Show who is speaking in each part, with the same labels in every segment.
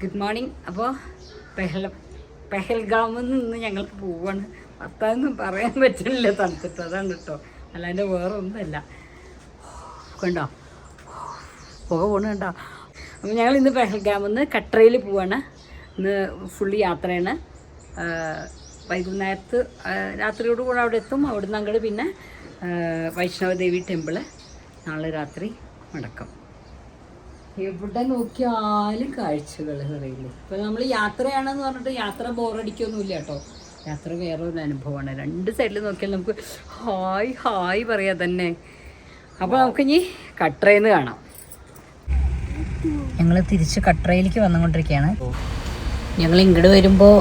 Speaker 1: Good morning അപ്പോൾ പെഹൽ പെഹൽഗാമിൽ നിന്ന് ഞങ്ങൾക്ക് പോവാണ്. ഭർത്താവൊന്നും പറയാൻ പറ്റുന്നില്ല തണുത്തിട്ട് അതാണ് കേട്ടോ. അല്ലാണ്ട് വേറെ ഒന്നുമല്ല കണ്ടോ? പുക പോണ കണ്ടോ? അപ്പോൾ ഞങ്ങൾ ഇന്ന് പെഹൽഗാമിൽ നിന്ന് കട്രയിൽ പോവാണ്. ഇന്ന് ഫുള്ള് യാത്രയാണ്. വൈകുന്നേരത്ത് രാത്രിയോട് കൂടെ അവിടെ എത്തും. അവിടുന്ന് അങ്ങോട്ട് പിന്നെ വൈഷ്ണവദേവി ടെമ്പിൾ നാളെ രാത്രി മടക്കം എവിടെ നോക്കിയാലും കാഴ്ചകൾ പറയുന്നു. ഇപ്പൊ നമ്മൾ യാത്രയാണെന്ന് പറഞ്ഞിട്ട് യാത്ര ബോറടിക്കൊന്നുമില്ല കേട്ടോ. യാത്ര വേറെ ഒരു അനുഭവമാണ്. രണ്ട് സൈഡിൽ നോക്കിയാൽ നമുക്ക് ഹായ് ഹായ് പറയാ തന്നെ. അപ്പോൾ കട്ടറയിൽ നിന്ന് കാണാം. ഞങ്ങൾ തിരിച്ച് കട്രയിലേക്ക് വന്നുകൊണ്ടിരിക്കുകയാണ്. ഞങ്ങൾ ഇങ്ങോട്ട് വരുമ്പോൾ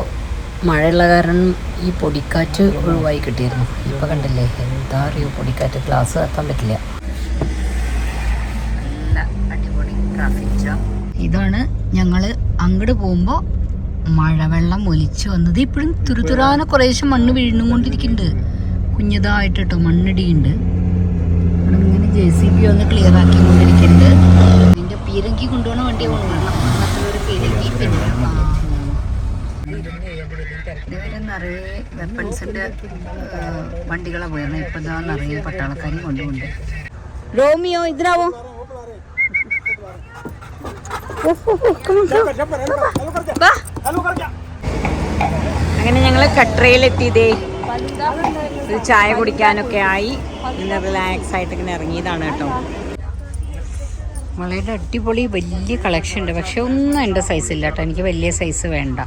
Speaker 1: മഴയുള്ള കാരണം ഈ പൊടിക്കാറ്റ് ഒഴിവായി കിട്ടിയിരുന്നു. ഇപ്പം കണ്ടില്ലേ? എന്താ അറിയോ? പൊടിക്കാറ്റ് ഗ്ലാസ് എത്താൻ പറ്റില്ല. അടിപൊളി ട്രാഫിക് ജാം ഇതാണ് ഞങ്ങൾ അങ്ങോട്ട് പോകുമ്പോ മഴവെള്ളം ഒലിച്ചു വന്നത്. ഇപ്പോഴും തുരുതുരാന കുറേശ്ശെ മണ്ണ് വീഴുന്നുകൊണ്ടിരിക്കുന്നുണ്ട്. കുഞ്ഞതായിട്ട് കേട്ടോ മണ്ണിടിയുണ്ട്. ഇങ്ങനെ ജെ സി ബി ഒന്ന് ക്ലിയർ ആക്കി കൊണ്ടിരിക്കുന്നുണ്ട് നിന്റെ പീരങ്കി കൊണ്ടുപോകണ വണ്ടി കൊണ്ടുപോകണം അങ്ങനത്തെ പീരങ്കി പിന്നെ ആ, ഇതുവരെ നിറയെ വെപ്പൺസിന്റെ വണ്ടികളെ പോയത് ഇപ്പൊ നിറയെ പട്ടാളക്കാരെയും കൊണ്ടുപോകുന്നുണ്ട്. റോമിയോ ഇതിനാവോ? അങ്ങനെ ഞങ്ങൾ കട്രയിലെത്തിയതേ. ഒരു ചായ കുടിക്കാനൊക്കെ ആയി. ഇന്ന് റിലാക്സ് ആയിട്ട് ഇങ്ങനെ ഇറങ്ങിയതാണ് കേട്ടോ. വളരെ അടിപൊളി വലിയ കളക്ഷൻ ഉണ്ട്. പക്ഷെ ഒന്നും എന്റെ സൈസ് ഇല്ല കേട്ടോ. എനിക്ക് വലിയ സൈസ് വേണ്ട.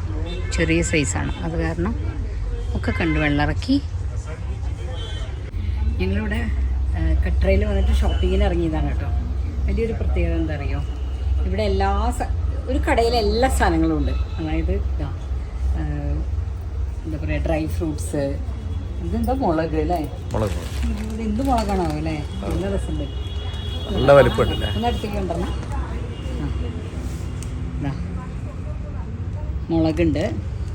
Speaker 1: ചെറിയ സൈസാണ് അത് കാരണം ഒക്കെ കണ്ടു വെള്ളമിറക്കി ഞങ്ങളിവിടെ കട്രയിൽ വന്നിട്ട് ഷോപ്പിങ്ങിന് ഇറങ്ങിയതാണ് കേട്ടോ. വലിയൊരു പ്രത്യേകത എന്താ അറിയോ? ഇവിടെ എല്ലാ ഒരു കടയിൽ എല്ലാ സാധനങ്ങളും ഉണ്ട്. അതായത് എന്താ പറയുക ഡ്രൈ ഫ്രൂട്ട്സ് ഇതെന്താ മുളക് അല്ലേ?
Speaker 2: മുളക്
Speaker 1: എന്ത് മുളകാണോ അല്ലേ? നല്ല രസമുണ്ട്.
Speaker 2: നല്ല
Speaker 1: അടുത്തേക്ക് മുളകുണ്ട്.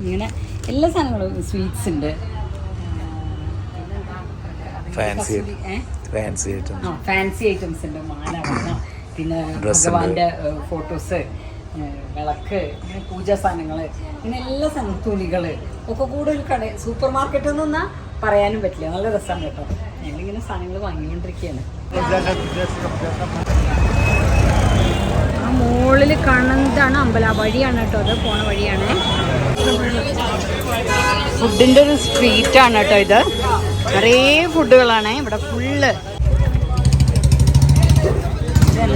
Speaker 1: ഇങ്ങനെ എല്ലാ സാധനങ്ങളും സ്വീറ്റ്സ് ഉണ്ട്.
Speaker 2: ഫാൻസി ഫാൻസി
Speaker 1: ഐറ്റംസ് ഉണ്ട്. മാല പിന്നെ ഭഗവാന്റെ ഫോട്ടോസ് വിളക്ക് പൂജാ സാധനങ്ങൾ ഇങ്ങനെ എല്ലാ തുണികൾ ഒക്കെ കൂടെ ഒരു കട സൂപ്പർ മാർക്കറ്റ് ഒന്നും പറയാനും പറ്റില്ല. നല്ല രസമാണ് കേട്ടോ. ഞങ്ങളിങ്ങനെ സാധനങ്ങൾ വാങ്ങിക്കൊണ്ടിരിക്കുകയാണ് ആ മുകളിൽ കാണുന്നതാണ് അമ്പല വഴിയാണ് കേട്ടോ. അത് പോണ വഴിയാണ്. ഫുഡിന്റെ ഒരു സ്ട്രീറ്റ് ആണ് കേട്ടോ ഇത്. നിറയെ ഫുഡുകളാണ്. ഇവിടെ ഫുള്ള്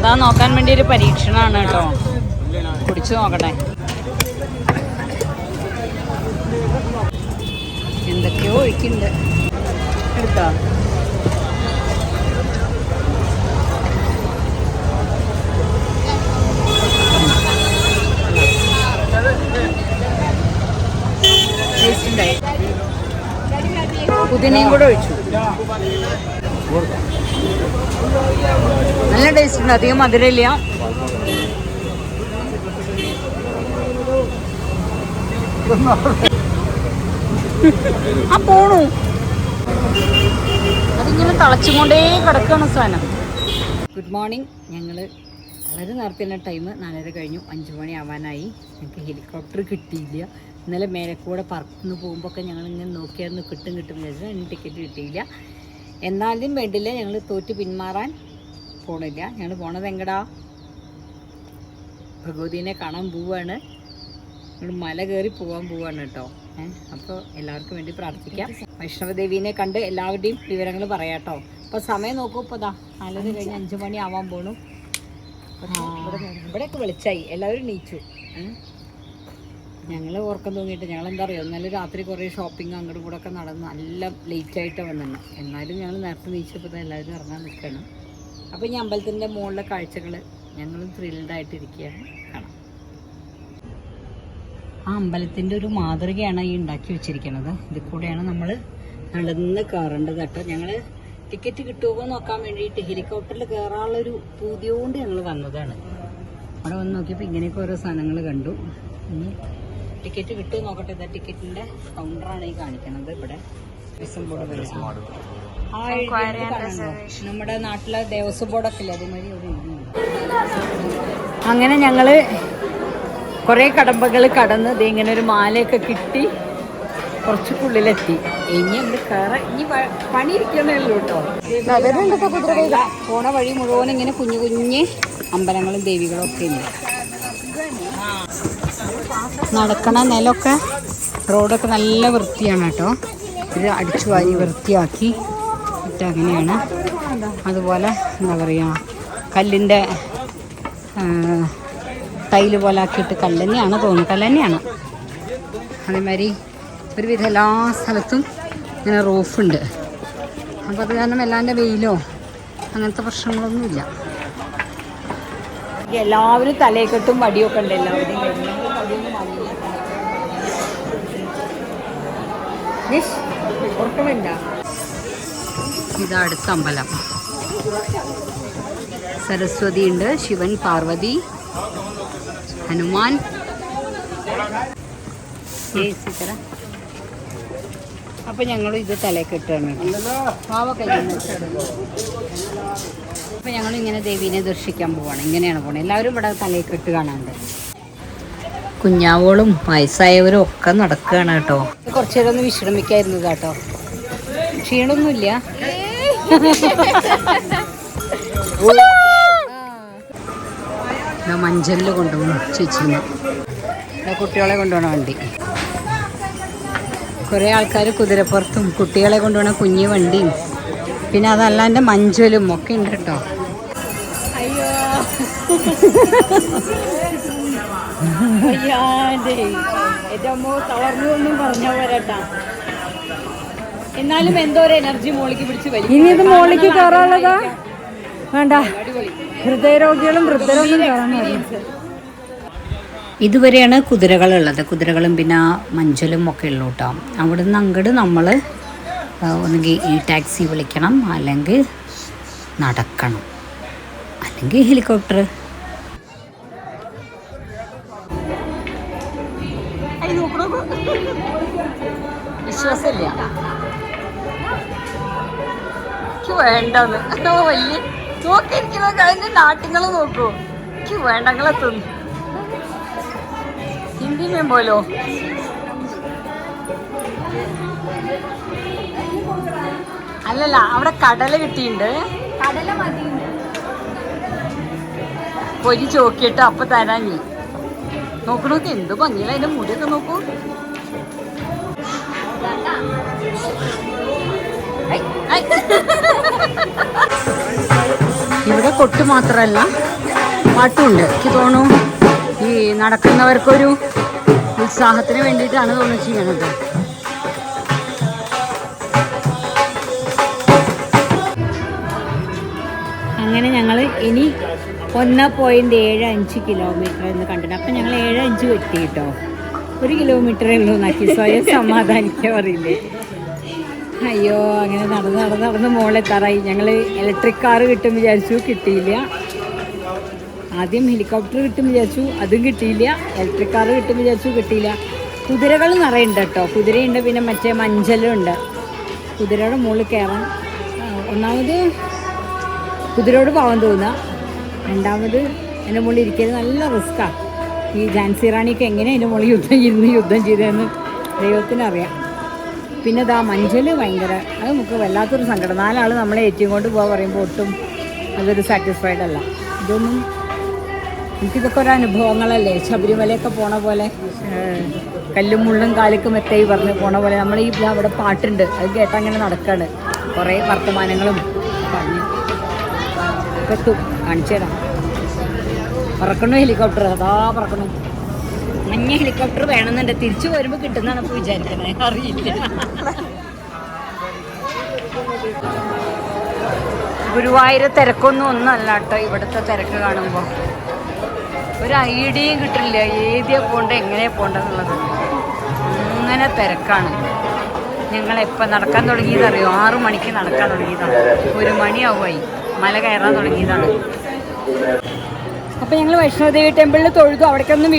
Speaker 1: ഇതെന്താ നോക്കാൻ വേണ്ടി ഒരു പരീക്ഷണമാണ് കേട്ടോ. കുടിച്ചു നോക്കട്ടെ. എന്തൊക്കെയോ ഒഴിക്കുന്നുണ്ട് എടുത്തോ? പുതിനയും കൂടെ ഒഴിച്ചു. നല്ല ടേസ്റ്റ് ഉണ്ട്. അധികം മധുരമില്ല. ആ പോണു. അതിങ്ങനെ തളച്ചുകൊണ്ടേ കിടക്കുകയാണ് സാധനം ഗുഡ് മോർണിംഗ് ഞങ്ങൾ വളരെ നേരത്തെ ടൈം നാലര കഴിഞ്ഞു. അഞ്ച് മണി ആവാനായി. ഞങ്ങൾക്ക് ഹെലികോപ്റ്റർ കിട്ടിയില്ല. ഇന്നലെ മേലക്കൂടെ പറന്ന് പോകുമ്പോൾ ഒക്കെ ഞങ്ങൾ ഇങ്ങനെ നോക്കിയായിരുന്നു. കിട്ടും കിട്ടും വിചാരിച്ചു അതിന് ടിക്കറ്റ് കിട്ടിയില്ല. എന്നാലും വേണ്ടില്ല ഞങ്ങൾ തോറ്റ് പിന്മാറാൻ പോണില്ല. ഞങ്ങൾ പോണത് എങ്ങടാ? ഭഗവതിനെ കാണാൻ പോവാണ്. ഞങ്ങൾ മല കയറി പോകാൻ പോവാണ് കേട്ടോ. അപ്പോൾ എല്ലാവർക്കും വേണ്ടി പ്രാർത്ഥിക്കാം. വൈഷ്ണവദേവീനെ കണ്ട് എല്ലാവരുടെയും വിവരങ്ങൾ പറയാം കേട്ടോ. അപ്പോൾ സമയം നോക്കൂ ഇപ്പോൾ ദാ നാലര കഴിഞ്ഞ് അഞ്ച് മണി ആവാൻ പോണു. ഇവിടെയൊക്കെ വെളിച്ചായി. എല്ലാവരും നീച്ചു ഞങ്ങൾ ഓർക്കം തോന്നിയിട്ട് ഞങ്ങൾ എന്താ പറയുക ഇന്നലെ രാത്രി കുറേ ഷോപ്പിംഗ് അങ്ങോട്ടും കൂടെ ഒക്കെ നടന്ന് നല്ല ലേറ്റ് ആയിട്ട് വന്നത് എന്നാലും ഞങ്ങൾ നേരത്തെ നീച്ചപ്പോൾ എല്ലാവരും ഇറങ്ങാൻ നിൽക്കണം അപ്പോൾ ഈ അമ്പലത്തിന്റെ മുകളിലെ കാഴ്ചകൾ ഞങ്ങളും ത്രില്ഡ് ആയിട്ടിരിക്കുകയാണ് കാണാം. ആ അമ്പലത്തിന്റെ ഒരു മാതൃകയാണ് ഈ ഉണ്ടാക്കി വെച്ചിരിക്കുന്നത്. ഇതിൽ കൂടെയാണ് നമ്മൾ നടന്ന് കയറേണ്ടത് കേട്ടോ. ഞങ്ങൾ ടിക്കറ്റ് കിട്ടുമോ നോക്കാൻ വേണ്ടിയിട്ട് ഹെലികോപ്റ്ററിൽ കയറാനുള്ളൊരു പൂതിയോണ്ട് ഞങ്ങൾ വന്നതാണ്. അവിടെ വന്ന് നോക്കിയപ്പോൾ ഇങ്ങനെയൊക്കെ ഓരോ സാധനങ്ങൾ കണ്ടു. ടിക്കറ്റ് കിട്ടുമോ നോക്കട്ടെ. ഇതാ ടിക്കറ്റിന്റെ കൗണ്ടറാണ് ഈ കാണിക്കുന്നത് ഇവിടെ? നമ്മുടെ നാട്ടിലെ ദേവസ്വം ബോർഡൊക്കെ ഇല്ലേ അതേമാതിരി ഒരു. അങ്ങനെ ഞങ്ങൾ കുറേ കടമ്പകൾ കടന്ന് ദേ ഇങ്ങനെ ഒരു മാലയൊക്കെ കിട്ടി കുറച്ചുള്ളിലെത്തി ഇനി അവിടെ കയറാൻ ഇനി പണി പണിയിരിക്കണേ ഉള്ളൂ കേട്ടോ പോണ വഴി മുഴുവൻ ഇങ്ങനെ കുഞ്ഞു കുഞ്ഞ് അമ്പലങ്ങളും ദേവികളും ഒക്കെ ഉണ്ട്. നടക്കണ നിലമൊക്കെ റോഡൊക്കെ നല്ല വൃത്തിയാണ് കേട്ടോ. ഇത് അടിച്ചു വാരി വൃത്തിയാക്കി അങ്ങനെയാണ്. അതുപോലെ എന്താ പറയുക കല്ലിന്റെ ടൈൽ പോലെ ആക്കിയിട്ട് കല്ലെന്നെയാണ് കല്ല് തന്നെയാണ് അതേമാതിരി ഒരുവിധം എല്ലാ സ്ഥലത്തും ഇങ്ങനെ റൂഫുണ്ട്. അപ്പോൾ അത് കാരണം എല്ലാന്റെ വെയിലോ അങ്ങനത്തെ പ്രശ്നങ്ങളൊന്നുമില്ല. എല്ലാവരും തലയെക്കെട്ടും വടിയൊക്കെ ഉണ്ട് എല്ലാവരും ഇതാ അടുത്ത അമ്പലം. സരസ്വതി ഉണ്ട് ശിവൻ പാർവതി ഹനുമാൻ. അപ്പൊ ഞങ്ങൾ ഇത് തലക്കെട്ടാണ് അപ്പൊ ഞങ്ങൾ ഇങ്ങനെ ദേവീനെ ദർശിക്കാൻ പോവാണ്. ഇങ്ങനെയാണ് പോണത്. എല്ലാവരും ഇവിടെ തലക്കെട്ട് കാണാണ്ട് കുഞ്ഞാവോളും വയസ്സായവരും ഒക്കെ നടക്കുകയാണ് കേട്ടോ. കുറച്ചു നേരം ഒന്ന് വിശ്രമിക്കായിരുന്നു കേട്ടോ. ക്ഷീണമൊന്നുമില്ല. മഞ്ചലിൽ കൊണ്ടുപോകണം ചേച്ചിന്. കുട്ടികളെ കൊണ്ടുപോകണ വണ്ടി. കുറേ ആൾക്കാർ കുതിരപ്പുറത്തും കുട്ടികളെ കൊണ്ടുപോകണ കുഞ്ഞു വണ്ടിയും. പിന്നെ അതല്ലാണ്ട് മഞ്ചലും ഒക്കെ ഉണ്ട് കേട്ടോ. അയ്യോ. എന്റെ അമ്മ തളർന്നു എന്നും പറഞ്ഞ പോരാട്ടാ എന്നാലും എന്തോ ഒരു എനർജി മോളിക്ക് പിടിച്ച് വലിക്കും.
Speaker 3: ഇനി ഇത് മോളിക്ക് കയറാനുള്ളതാ വേണ്ട. ഹൃദയരോഗികളും വൃദ്ധരൊന്നും കയറാൻ
Speaker 1: ഇതുവരെയാണ് കുതിരകളുള്ളത്. കുതിരകളും പിന്നെ മഞ്ചലും ഒക്കെ ഉള്ളൂ കേട്ടോ അവിടെ നിന്ന് അങ്ങോട്ട് നമ്മൾ ഒന്നുകിൽ ഈ ടാക്സി വിളിക്കണം. അല്ലെങ്കിൽ നടക്കണം. അല്ലെങ്കിൽ ഹെലികോപ്റ്റർ. വേണ്ടെന്ന്. ഓ വലിയ നോക്കിയിരിക്കുന്നത് അതിന്റെ നാട്ടിങ്ങൾ നോക്കൂ. എനിക്ക് വേണ്ടങ്ങളെ തിന്നു. ഹിന്ദിമേ പോലോ? അല്ലല്ല അവിടെ കടല കിട്ടിയിട്ടുണ്ട് പൊരി ചോക്കിയിട്ട് അപ്പൊ തരാൻ നീ നോക്കണോക്ക് എന്ത് ഭംഗിയില്ല അതിന്റെ മുടിയൊക്കെ നോക്കൂ. ഇവിടെ കൊട്ട് മാത്രമല്ല പാട്ടുണ്ട് എനിക്ക് തോന്നുന്നു ഈ നടക്കുന്നവർക്കൊരു ഉത്സാഹത്തിന് വേണ്ടിയിട്ടാണ് തോന്നുന്നു ചെയ്യണത് അങ്ങനെ ഞങ്ങൾ ഇനി ഒന്ന് പോയിന്റ് ഏഴ് അഞ്ച് കിലോമീറ്റർ എന്ന് കണ്ടിട്ട് അപ്പം ഞങ്ങൾ ഏഴ് അഞ്ച് വെട്ടി കേട്ടോ. ഒരു കിലോമീറ്ററേ ഉള്ളൂ നാക്കി സ്വയം സമാധാനിക്കാൻ പറയില്ലേ? അയ്യോ അങ്ങനെ നടന്ന് നടന്ന് നടന്ന് മുകളിലെത്താറായി ഞങ്ങൾ ഇലക്ട്രിക് കാറ് കിട്ടും വിചാരിച്ചു കിട്ടിയില്ല. ആദ്യം ഹെലികോപ്റ്റർ കിട്ടും വിചാരിച്ചു അതും കിട്ടിയില്ല. ഇലക്ട്രിക് കാറ് കിട്ടും വിചാരിച്ചു കിട്ടിയില്ല. കുതിരകൾ നിറയുണ്ട് കേട്ടോ. കുതിരയുണ്ട് പിന്നെ മറ്റേ മഞ്ചലുണ്ട്. കുതിരയുടെ മുകളിൽ കയറാൻ ആ, ഒന്നാമത് കുതിരയോട് പോകാൻ തോന്നുക രണ്ടാമത് എന്റെ മുകളിൽ ഇരിക്കുന്നത് നല്ല റിസ്ക്കാണ് ഈ ജാൻസി റാണിക്ക് എങ്ങനെ എന്റെ മുകളിൽ യുദ്ധം ഇരുന്ന് യുദ്ധം ചെയ്തതെന്ന് ദൈവത്തിനറിയാം. പിന്നെ ഇതാ മഞ്ചൽ ഭയങ്കര. അത് നമുക്ക് വല്ലാത്തൊരു സങ്കടം. നാലാൾ നമ്മളെ ഏറ്റവും കൊണ്ട് പോകാൻ പറയുമ്പോൾ ഒട്ടും അതൊരു സാറ്റിസ്ഫൈഡ് അല്ല. ഇതൊന്നും എനിക്കിതൊക്കെ ഒരു അനുഭവങ്ങളല്ലേ? ശബരിമലയൊക്കെ പോണ പോലെ കല്ലും മുള്ളും കാലിക്കും എത്തൈ പറഞ്ഞ് പോണ പോലെ നമ്മൾ ഈ അവിടെ പാട്ടുണ്ട്. അത് കേട്ടങ്ങനെ നടക്കാണ്. കുറേ വർത്തമാനങ്ങളും പറഞ്ഞ്. ഇപ്പൊ എത്തും. കാണിച്ചു തരാം. പറക്കണു ഹെലികോപ്റ്റർ? അതാ പറക്കണു മഞ്ഞ ഹെലികോപ്റ്റർ വേണമെന്നുണ്ട്. തിരിച്ചു വരുമ്പോൾ കിട്ടുന്നതാണ് അപ്പൊ വിചാരിക്കണേ. അറിയില്ല. ഗുരുവായൂർ തിരക്കൊന്നും ഒന്നല്ല കേട്ടോ ഇവിടുത്തെ തിരക്ക് കാണുമ്പോൾ ഒരു ഐഡിയയും കിട്ടില്ല. ഏതിയാ പോണ്ട എങ്ങനെയാ പോണ്ടെന്നുള്ളത്. അങ്ങനെ തിരക്കാണ്. ഞങ്ങൾ എപ്പൊ നടക്കാൻ തുടങ്ങിയതറിയോ? ആറു മണിക്ക് നടക്കാൻ തുടങ്ങിയതാണ്. ഒരു മണിയാവുമായി മല കയറാൻ തുടങ്ങിയതാണ്. അപ്പോൾ ഞങ്ങൾ വൈഷ്ണോദേവി ടെമ്പിളിൽ തൊഴുതു. അവിടേക്കൊന്നും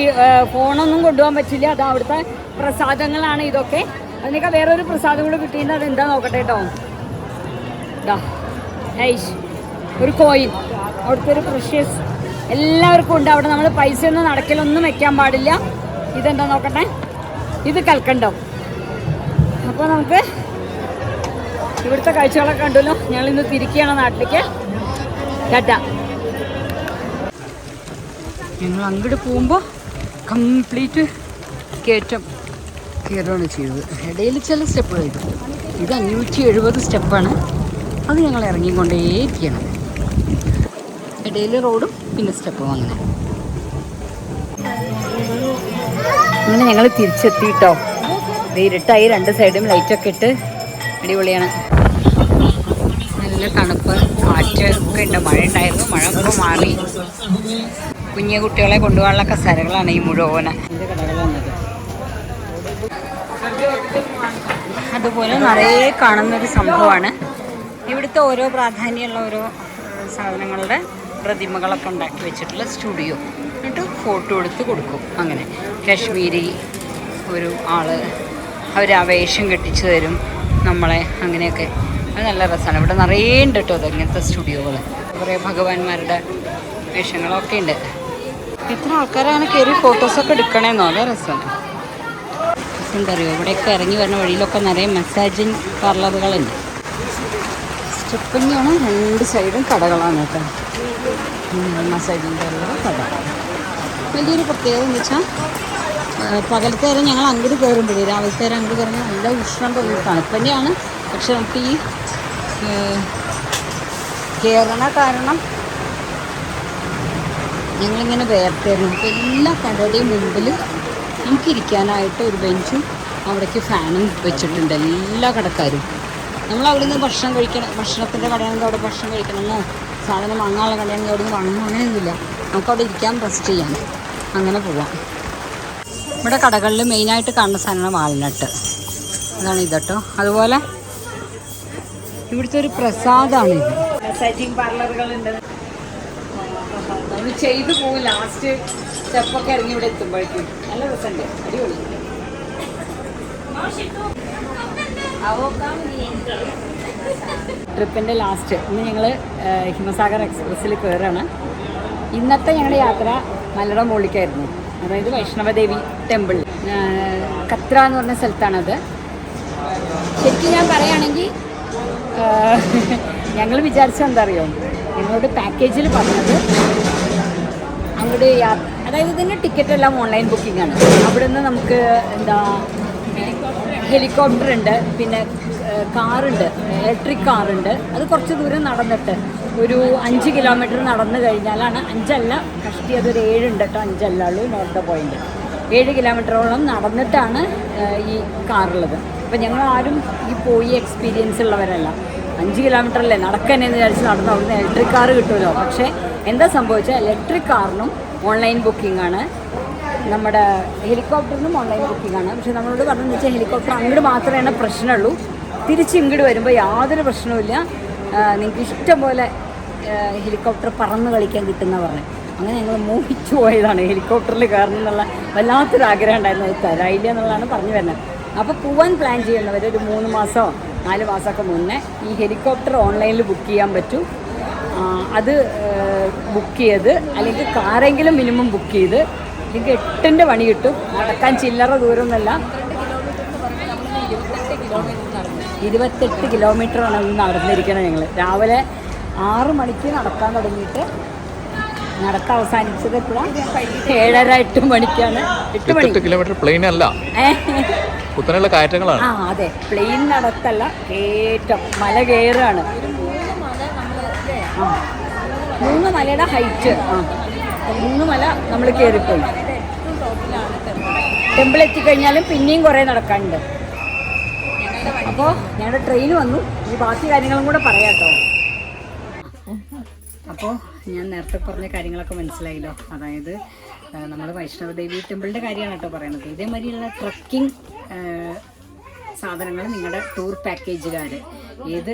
Speaker 1: ഫോണൊന്നും കൊണ്ടുപോകാൻ പറ്റില്ല. അത് അവിടുത്തെ പ്രസാദങ്ങളാണ് ഇതൊക്കെ. അതിനൊക്കെ വേറൊരു പ്രസാദം കൂടെ കിട്ടിയത് അത് എന്താ നോക്കട്ടെ കേട്ടോ ഐഷ് ഒരു കോയിൻ. അവിടുത്തെ ഒരു പ്രഷ്യസ് എല്ലാവർക്കും ഉണ്ട്. അവിടെ നമ്മൾ പൈസ ഒന്നും നടക്കലൊന്നും വെക്കാൻ പാടില്ല. ഇതെന്താ നോക്കട്ടെ? ഇത് കൽക്കണ്ടം. അപ്പോൾ നമുക്ക് ഇവിടുത്തെ കാഴ്ചകളൊക്കെ കണ്ടല്ലോ. ഞങ്ങൾ ഇന്ന് തിരിക്കുകയാണ് നാട്ടിലേക്ക്. ടാറ്റ. ഞങ്ങൾ അങ്ങോട്ട് പോകുമ്പോൾ കംപ്ലീറ്റ് കയറ്റം. കയറുകയാണ് ചെയ്തത്. ഇടയിൽ ചില സ്റ്റെപ്പുകൾ ഇത് ഇത് അഞ്ഞൂറ്റി എഴുപത് സ്റ്റെപ്പാണ് അത് ഞങ്ങൾ ഇറങ്ങിക്കൊണ്ടേ ചെയ്യണം ഇടയിൽ റോഡും പിന്നെ സ്റ്റെപ്പും അങ്ങനെ. അങ്ങനെ ഞങ്ങൾ തിരിച്ചെത്തിയിട്ടോ ഇരുട്ടായി രണ്ട് സൈഡും ലൈറ്റൊക്കെ ഇട്ട് അടിപൊളിയാണ്. നല്ല തണുപ്പ് കാറ്റ് ഒക്കെ ഉണ്ട്. മഴ ഉണ്ടായിരുന്നു മഴ ഒക്കെ മാറി. കുഞ്ഞു കുട്ടികളെ കൊണ്ടുപോകാനുള്ള കസേരകളാണ് ഈ മുഴുവൻ. അതുപോലെ നിറയെ കാണുന്നൊരു സംഭവമാണ്. ഇവിടുത്തെ ഓരോ പ്രാധാന്യമുള്ള ഓരോ സാധനങ്ങളുടെ പ്രതിമകളൊക്കെ ഉണ്ടാക്കി വെച്ചിട്ടുള്ള സ്റ്റുഡിയോ. എന്നിട്ട് ഫോട്ടോ എടുത്ത് കൊടുക്കും അങ്ങനെ. കാശ്മീരി ഒരു ആൾ അവർ ആ വേഷം കെട്ടിച്ചു തരും നമ്മളെ അങ്ങനെയൊക്കെ. അത് നല്ല രസമാണ്. ഇവിടെ നിറയെ ഉണ്ട് കേട്ടോ അത് ഇങ്ങനത്തെ സ്റ്റുഡിയോകൾ കുറേ ഭഗവാന്മാരുടെ വേഷങ്ങളൊക്കെ ഉണ്ട്. എത്ര ആൾക്കാരാണ് കയറി ഫോട്ടോസൊക്കെ എടുക്കണേന്നോ? അതേ രസം. എന്തറിയോ ഇവിടെയൊക്കെ ഇറങ്ങി വരുന്ന വഴിയിലൊക്കെ നിറയെ മസാജിങ് പാർലറുകളുണ്ട് സ്റ്റെപ്പിന്റെയാണ് രണ്ട് സൈഡും കടകളാണ് കേട്ടോ. മസാജിങ് പാർലർ കട വലിയൊരു പ്രത്യേകത എന്ന് വെച്ചാൽ പകലത്തെ നേരം ഞങ്ങൾ അങ്ങോട്ട് കയറുമ്പോഴേ രാവിലത്തെ നേരം അങ്ങോട്ട് കയറുമ്പോൾ നല്ല ഉഷ്ണം തണുപ്പ് തന്നെയാണ് പക്ഷെ നമുക്ക് ഈ കയറണ കാരണം ഞങ്ങളിങ്ങനെ വേർത്തായിരുന്നു അപ്പോൾ എല്ലാ കടയുടെയും മുമ്പിൽ നമുക്ക് ഇരിക്കാനായിട്ട് ഒരു ബെഞ്ചും അവിടേക്ക് ഫാനും വെച്ചിട്ടുണ്ട് എല്ലാ കടക്കാരും. നമ്മൾ അവിടെ നിന്ന് ഭക്ഷണം കഴിക്കണം ഭക്ഷണത്തിന്റെ കടയാണെങ്കിൽ അവിടെ ഭക്ഷണം കഴിക്കണമെന്നോ സാധനം വാങ്ങാനുള്ള കടയാണെങ്കിൽ അവിടെ നിന്ന് വാങ്ങണം. അങ്ങനെയൊന്നുമില്ല. നമുക്ക് അവിടെ ഇരിക്കാൻ റെസ്റ്റ് ചെയ്യാം. അങ്ങനെ പോവാം. ഇവിടെ കടകളിൽ മെയിനായിട്ട് കാണുന്ന സാധനമാണ് വാൾനട്ട്. അതാണ് ഇതട്ടോ അതുപോലെ ഇവിടുത്തെ ഒരു പ്രസാദമാണ് മസാജിങ് പാർലറുകളുണ്ട് നമ്മൾ ചെയ്തു പോകും ലാസ്റ്റ് സ്റ്റെപ്പൊക്കെ ഇറങ്ങി ഇവിടെ എത്തുമ്പോഴേക്കും. നല്ല രസമുണ്ട്. അടിപൊളി. ട്രിപ്പിന്റെ ലാസ്റ്റ് ഇന്ന് ഞങ്ങൾ ഹിമസാഗർ എക്സ്പ്രസ്സിൽ കയറുകയാണ് ഇന്നത്തെ ഞങ്ങളുടെ യാത്ര മലയുടെ മുകളിലേക്കായിരുന്നു. അതായത് വൈഷ്ണവദേവി ടെമ്പിൾ കത്ര എന്ന് പറഞ്ഞ സ്ഥലത്താണത്. ശരിക്കും ഞാൻ പറയുകയാണെങ്കിൽ ഞങ്ങൾ വിചാരിച്ചത് എന്താ അറിയോ? ഞങ്ങളോട് പാക്കേജിൽ പറഞ്ഞത് അങ്ങോട്ട് അതായത് ഇതിന്റെ ടിക്കറ്റ് എല്ലാം ഓൺലൈൻ ബുക്കിംഗ് ആണ്. അവിടെ നിന്ന് നമുക്ക് എന്താ ഹെലികോപ്റ്റർ ഉണ്ട് പിന്നെ കാറുണ്ട് ഇലക്ട്രിക് കാറുണ്ട് അത് കുറച്ച് ദൂരം നടന്നിട്ട് ഒരു അഞ്ച് കിലോമീറ്റർ നടന്നു കഴിഞ്ഞാലാണ് അഞ്ചല്ല കഷ്ടി അതൊരു ഏഴുണ്ട് കേട്ടോ അഞ്ചല്ല ഉള്ളൂ നോർത്ത് പോയിന്റ് ഏഴ് കിലോമീറ്ററോളം നടന്നിട്ടാണ് ഈ കാറുള്ളത് അപ്പം ഞങ്ങൾ ആരും ഈ പോയി എക്സ്പീരിയൻസ് ഉള്ളവരല്ല. അഞ്ച് കിലോമീറ്റർ അല്ലേ നടക്കാനെന്ന് വിചാരിച്ച് നടന്നു അവിടുന്ന് ഇലക്ട്രിക് കാർ കിട്ടുമല്ലോ. പക്ഷേ എന്താ സംഭവിച്ചത്? ഇലക്ട്രിക് കാറിനും ഓൺലൈൻ ബുക്കിംഗ് ആണ്. നമ്മുടെ ഹെലികോപ്റ്ററിനും ഓൺലൈൻ ബുക്കിംഗ് ആണ്. പക്ഷെ നമ്മളോട് പറഞ്ഞു വെച്ചാൽ ഹെലികോപ്റ്റർ അങ്ങോട്ട് മാത്രമേ പ്രശ്നമുള്ളൂ. തിരിച്ച് ഇങ്ങോട്ട് വരുമ്പോൾ യാതൊരു പ്രശ്നവുമില്ല നിങ്ങൾക്ക് ഇഷ്ടം പോലെ ഹെലികോപ്റ്റർ പറന്ന് കളിക്കാൻ കിട്ടുന്ന പറഞ്ഞു. അങ്ങനെ ഞങ്ങൾ മോഹിച്ചു പോയതാണ്. ഹെലികോപ്റ്ററിൽ കയറണം എന്നുള്ള വല്ലാത്തൊരു ആഗ്രഹം ഉണ്ടായിരുന്നു. തരായില്ല എന്നുള്ളതാണ് പറഞ്ഞു വരുന്നത്. അപ്പോൾ പോവാൻ പ്ലാൻ ചെയ്യുന്നവർ ഒരു മൂന്ന് മാസമോ നാല് മാസമൊക്കെ മുന്നേ ഈ ഹെലികോപ്റ്റർ ഓൺലൈനിൽ ബുക്ക് ചെയ്യാൻ പറ്റും. അത് ബുക്ക് ചെയ്ത് അല്ലെങ്കിൽ കാറെങ്കിലും മിനിമം ബുക്ക് ചെയ്ത് നിങ്ങൾക്ക് എട്ടിന്റെ പണി കിട്ടും. നടക്കാൻ ചില്ലറ ദൂരമൊന്നുമല്ല. ഇരുപത്തെട്ട് കിലോമീറ്ററാണ് ഇന്ന് നടന്നിരിക്കുന്നത് ഞങ്ങൾ രാവിലെ ആറ് മണിക്ക് നടക്കാൻ തുടങ്ങിയിട്ട് നടക്കാൻ അവസാനിച്ചത് എപ്പോഴാണ് ഏഴര എട്ട് മണിക്കാണ്. എട്ട് മണി.
Speaker 2: കിലോമീറ്റർ പ്ലെയിൻ അല്ല. കുത്തനെയുള്ള കയറ്റങ്ങളാണ്.
Speaker 1: ആ അതെ. പ്ലെയിൻ നടത്തല്ല കയറ്റം. മല കയറാണ് മൂന്ന് മലയുടെ ഹൈറ്റ് മൂന്ന് മല നമ്മൾ കയറിപ്പോയി ടെമ്പിൾ എത്തിക്കഴിഞ്ഞാലും പിന്നെയും കുറേ നടക്കാനുണ്ട്. അപ്പോൾ ഞങ്ങളുടെ ട്രെയിൻ വന്നു. ഈ ബാക്കി കാര്യങ്ങളും കൂടെ പറയാം കേട്ടോ അപ്പോൾ ഞാൻ നേരത്തെ പറഞ്ഞ കാര്യങ്ങളൊക്കെ മനസ്സിലായല്ലോ. അതായത് നമ്മൾ വൈഷ്ണവദേവി ടെമ്പിളിന്റെ കാര്യമാണ് കേട്ടോ പറയണത്. ഇതേമാതിരിയുള്ള ട്രക്കിംഗ് സാധനങ്ങൾ നിങ്ങളുടെ ടൂർ പാക്കേജുകാർ ഏത്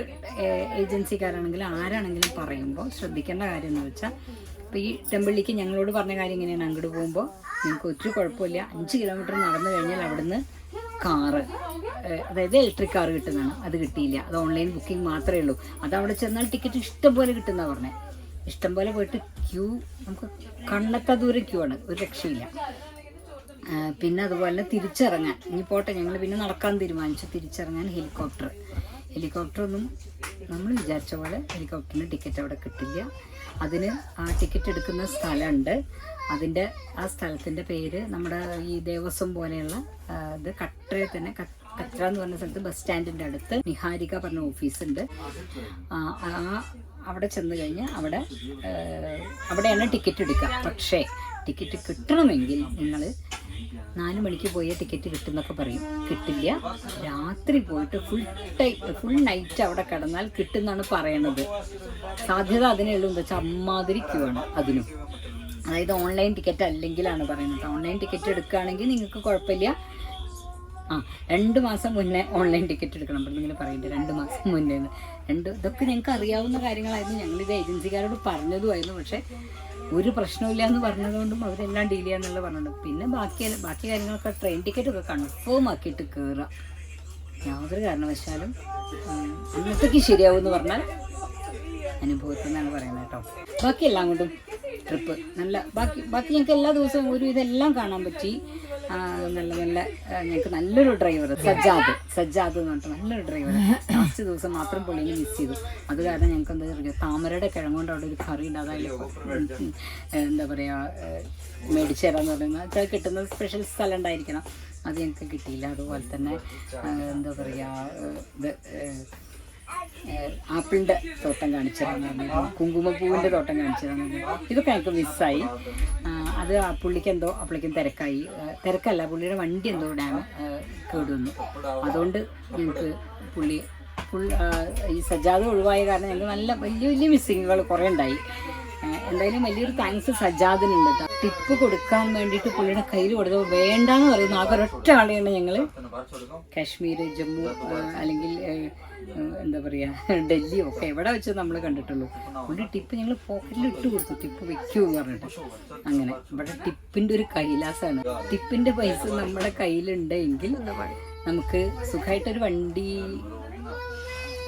Speaker 1: ഏജൻസിക്കാരാണെങ്കിലും ആരാണെങ്കിലും പറയുമ്പോൾ ശ്രദ്ധിക്കേണ്ട കാര്യം എന്ന് വെച്ചാൽ ഇപ്പോൾ ഈ ടെമ്പിളിലേക്ക് ഞങ്ങളോട് പറഞ്ഞ കാര്യം ഇങ്ങനെയാണ്. അങ്ങോട്ട് പോകുമ്പോൾ നിങ്ങൾക്ക് ഒത്തിരി കുഴപ്പമില്ല. അഞ്ച് കിലോമീറ്റർ നടന്നു കഴിഞ്ഞാൽ അവിടുന്ന് കാറ് അതായത് ഇലക്ട്രിക് കാറ് കിട്ടുന്നതാണ്. അത് കിട്ടിയില്ല. അത് ഓൺലൈൻ ബുക്കിംഗ് മാത്രമേ ഉള്ളൂ. അത് അവിടെ ചെന്നാൽ ടിക്കറ്റ് ഇഷ്ടംപോലെ കിട്ടുന്ന പറഞ്ഞത് ഇഷ്ടം പോലെ പോയിട്ട് ക്യൂ നമുക്ക് കണ്ണത്ത ദൂരെ ക്യൂ ആണ്. ഒരു രക്ഷയില്ല. പിന്നെ അതുപോലെ തിരിച്ചിറങ്ങാൻ. ഇനി പോട്ടെ ഞങ്ങൾ പിന്നെ നടക്കാൻ തീരുമാനിച്ചു. തിരിച്ചിറങ്ങാൻ ഹെലികോപ്റ്റർ. ഒന്നും നമ്മൾ വിചാരിച്ച പോലെ ഹെലികോപ്റ്ററിന് ടിക്കറ്റ് അവിടെ കിട്ടില്ല. അതിന് ആ ടിക്കറ്റ് എടുക്കുന്ന സ്ഥലമുണ്ട്. അതിന്റെ ആ സ്ഥലത്തിന്റെ പേര് നമ്മുടെ ഈ ദേവസ്വം പോലെയുള്ള ഇത് കട്ടയിൽ തന്നെ കത്ര എന്ന് പറഞ്ഞ സ്ഥലത്ത് ബസ് സ്റ്റാൻഡിന്റെ അടുത്ത് നിഹാരിക പറഞ്ഞ ഓഫീസുണ്ട്. ആ അവിടെ ചെന്ന് കഴിഞ്ഞ് അവിടെ അവിടെയാണ് ടിക്കറ്റ് എടുക്കുക. പക്ഷേ ടിക്കറ്റ് കിട്ടണമെങ്കിൽ നിങ്ങൾ നാല് മണിക്ക് പോയ ടിക്കറ്റ് കിട്ടുന്നൊക്കെ പറയും. കിട്ടില്ല. രാത്രി പോയിട്ട് ഫുൾ ടൈം ഫുൾ നൈറ്റ് അവിടെ കിടന്നാൽ കിട്ടുന്നാണ് പറയണത്. സാധ്യത അതിനേ ഉള്ളൂ എന്താ വെച്ചാൽ അമ്മാതിരി അതിനും. അതായത് ഓൺലൈൻ ടിക്കറ്റ് അല്ലെങ്കിലാണ് പറയുന്നത്. ഓൺലൈൻ ടിക്കറ്റ് എടുക്കുകയാണെങ്കിൽ നിങ്ങൾക്ക് കുഴപ്പമില്ല. ആ രണ്ട് മാസം മുന്നേ ഓൺലൈൻ ടിക്കറ്റ് എടുക്കണം. അപ്പം ഇങ്ങനെ പറയുന്നത് രണ്ട് മാസം മുന്നേന്ന്. രണ്ട് ഇതൊക്കെ ഞങ്ങൾക്ക് അറിയാവുന്ന കാര്യങ്ങളായിരുന്നു. ഞങ്ങളിത് ഏജൻസിക്കാരോട് പറഞ്ഞതുമായിരുന്നു. പക്ഷേ ഒരു പ്രശ്നമില്ല എന്ന് പറഞ്ഞതുകൊണ്ടും അവരെല്ലാം ഡീൽ ചെയ്യാന്നുള്ള പറഞ്ഞിട്ടുണ്ട് പിന്നെ ബാക്കി ബാക്കി കാര്യങ്ങളൊക്കെ ട്രെയിൻ ടിക്കറ്റ് ഒക്കെ കൺഫേം ആക്കിയിട്ട് കയറുക യാതൊരു കാരണവശാലും അന്നത്തേക്ക് ശരിയാവും എന്ന് പറഞ്ഞാൽ അനുഭവത്തിൽ നിന്നാണ് പറയുന്നത് കേട്ടോ. ബാക്കി എല്ലാം കൊണ്ടും ട്രിപ്പ് നല്ല ബാക്കി ബാക്കി ഞങ്ങൾക്ക് എല്ലാ ദിവസവും ഒരു ഇതെല്ലാം കാണാൻ പറ്റി. നല്ല നല്ല ഞങ്ങൾക്ക് നല്ലൊരു ഡ്രൈവർ സജ്ജാദ്. സജ്ജാദ് എന്ന് പറഞ്ഞിട്ട് നല്ലൊരു ഡ്രൈവർ ലാസ്റ്റ് ദിവസം മാത്രം പുള്ളിനെ മിസ് ചെയ്തു. അത് കാരണം ഞങ്ങൾക്ക് എന്താ പറയുക താമരയുടെ കിഴങ്ങുകൊണ്ട് അവിടെ ഒരു കറി ഉണ്ട് എന്താ പറയുക മേടിച്ചു തരാന്ന് പറയുന്നത് കിട്ടുന്ന സ്പെഷ്യൽ സ്ഥലം ഉണ്ടായിരിക്കണം. അത് ഞങ്ങൾക്ക് കിട്ടിയില്ല. അതുപോലെ തന്നെ എന്താ പറയുക ആപ്പിളിന്റെ തോട്ടം കാണിച്ചു കുങ്കുമപ്പൂവിന്റെ തോട്ടം കാണിച്ചു ഇതൊക്കെ ഞങ്ങൾക്ക് മിസ്സായി അത് ആ പുള്ളിക്ക് എന്തോ അപ്പോഴേക്കും തിരക്കായി. തിരക്കല്ല പുള്ളിയുടെ വണ്ടി എന്തോ ഡാം കേടുവന്നു അതുകൊണ്ട് ഞങ്ങൾക്ക് പുള്ളി ഫുൾ ഈ സജ്ജാദ് ഒഴിവായ കാരണം ഞങ്ങൾക്ക് നല്ല വലിയ വലിയ മിസ്സിങ്ങുകൾ കുറേ ഉണ്ടായി. എന്തായാലും വലിയൊരു താങ്ക്സ് സജ്ജാദിനുണ്ട് കേട്ടോ ടിപ്പ് കൊടുക്കാൻ വേണ്ടിയിട്ട് പുള്ളിയുടെ കയ്യിൽ കൊടുത്തപ്പോൾ വേണ്ടാന്ന് പറയുന്ന ആകെ ഒരൊറ്റ ആളെയാണ് ഞങ്ങൾ കാശ്മീർ ജമ്മു അല്ലെങ്കിൽ എന്താ പറയുക ഡൽഹി ഒക്കെ എവിടെ വെച്ച് നമ്മൾ കണ്ടിട്ടുള്ളൂ. പുള്ളി ടിപ്പ് ഞങ്ങൾ പോക്കറ്റിൽ ഇട്ട് കൊടുത്തു. ടിപ്പ് വെക്കൂ എന്ന് പറഞ്ഞിട്ട്. അങ്ങനെ. ഇവിടെ ടിപ്പിന്റെ ഒരു കൈലാസാണ്. ടിപ്പിന്റെ പൈസ നമ്മുടെ കയ്യിലുണ്ടെങ്കിൽ നമുക്ക് സുഖമായിട്ടൊരു വണ്ടി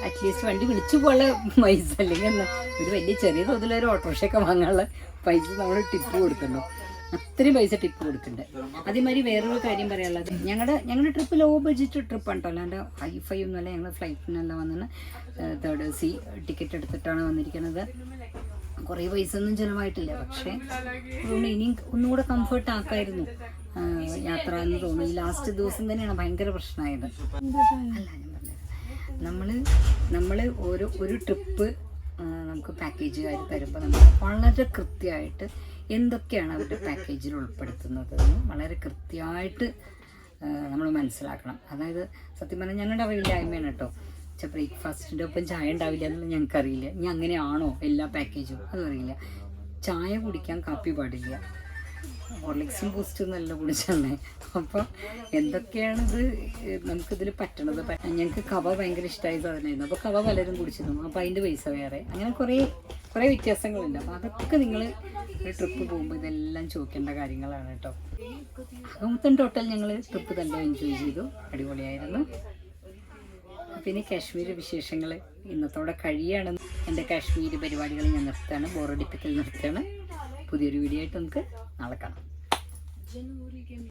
Speaker 1: അറ്റ്ലീസ്റ്റ് വണ്ടി വിളിച്ചു പോലെ പൈസ. അല്ലെങ്കിൽ ഒരു വലിയ ചെറിയ തോതിൽ ഒരു ഓട്ടോറിക്ഷയൊക്കെ വാങ്ങാനുള്ള പൈസ നമ്മൾ ടിപ്പ് കൊടുക്കണ്ടോ അത്രയും പൈസ ടിപ്പ് കൊടുക്കുന്നുണ്ട് അതേമാതിരി വേറൊരു കാര്യം പറയാനുള്ളത് ഞങ്ങളുടെ ഞങ്ങളുടെ ട്രിപ്പ് ലോ ബഡ്ജറ്റ് ട്രിപ്പ് കേട്ടോ അല്ലാണ്ട് ഹൈ ഫൈ ഒന്നുമല്ല ഞങ്ങൾ ഫ്ലൈറ്റിനല്ല വന്നിന് തേർഡ് സി ടിക്കറ്റ് എടുത്തിട്ടാണ് വന്നിരിക്കുന്നത് കുറേ പൈസ ഒന്നും ചിലവായിട്ടില്ല. പക്ഷേ അതുകൊണ്ട് ഇനിയും ഒന്നുകൂടെ കംഫർട്ട് ആക്കായിരുന്നു. യാത്ര എന്ന് തോന്നുന്നു. ലാസ്റ്റ് ദിവസം തന്നെയാണ് ഭയങ്കര പ്രശ്നമായത്. അല്ല നമ്മൾ നമ്മൾ ഒരു ഒരു ട്രിപ്പ് നമുക്ക് പാക്കേജുകാർ തരുമ്പോൾ നമ്മൾ വളരെ കൃത്യമായിട്ട് എന്തൊക്കെയാണ് അവരുടെ പാക്കേജിൽ ഉൾപ്പെടുത്തുന്നത് എന്ന് വളരെ കൃത്യമായിട്ട് നമ്മൾ മനസ്സിലാക്കണം. അതായത് സത്യം പറഞ്ഞാൽ ഞങ്ങളുടെ അറിവില്ലായ്മയാണ് കേട്ടോ. പക്ഷേ ബ്രേക്ക്ഫാസ്റ്റിന്റെ ഒപ്പം ചായ ഉണ്ടാവില്ല എന്നുള്ളത് ഞങ്ങൾക്കറിയില്ല. ഇനി അങ്ങനെയാണോ എല്ലാ പാക്കേജും? അതും അറിയില്ല. ചായ കുടിക്കാൻ കാപ്പി പാടില്ല. ഹോർലിക്സും ബൂസ്റ്റും നല്ല കുടിച്ചല്ലേ അപ്പോൾ എന്തൊക്കെയാണിത് നമുക്കിതിൽ പറ്റണത്? ഞങ്ങൾക്ക് കവ ഭയങ്കര ഇഷ്ടമായി സാധനമായിരുന്നു അപ്പോൾ കവ പലരും കുടിച്ചിരുന്നു. അപ്പോൾ അതിന്റെ പൈസ വേറെ. അങ്ങനെ കുറേ കുറേ വ്യത്യാസങ്ങളുണ്ട്. അപ്പോൾ അതൊക്കെ നിങ്ങൾ ട്രിപ്പ് പോകുമ്പോൾ ഇതെല്ലാം ചോദിക്കേണ്ട കാര്യങ്ങളാണ് കേട്ടോ മൊത്തം ടോട്ടൽ ഞങ്ങൾ ട്രിപ്പ് തന്നെ എൻജോയ് ചെയ്തു. അടിപൊളിയായിരുന്നു. പിന്നെ കാശ്മീർ വിശേഷങ്ങൾ ഇന്നത്തോടെ കഴിയാണ്. എന്റെ കാശ്മീർ പരിപാടികൾ ഞാൻ നിർത്തുകയാണ്. ബോറടിപ്പിക്കൽ നിർത്തുകയാണ്. പുതിയൊരു വീഡിയോ ആയിട്ട് നമുക്ക് നടക്കണം കാണാം.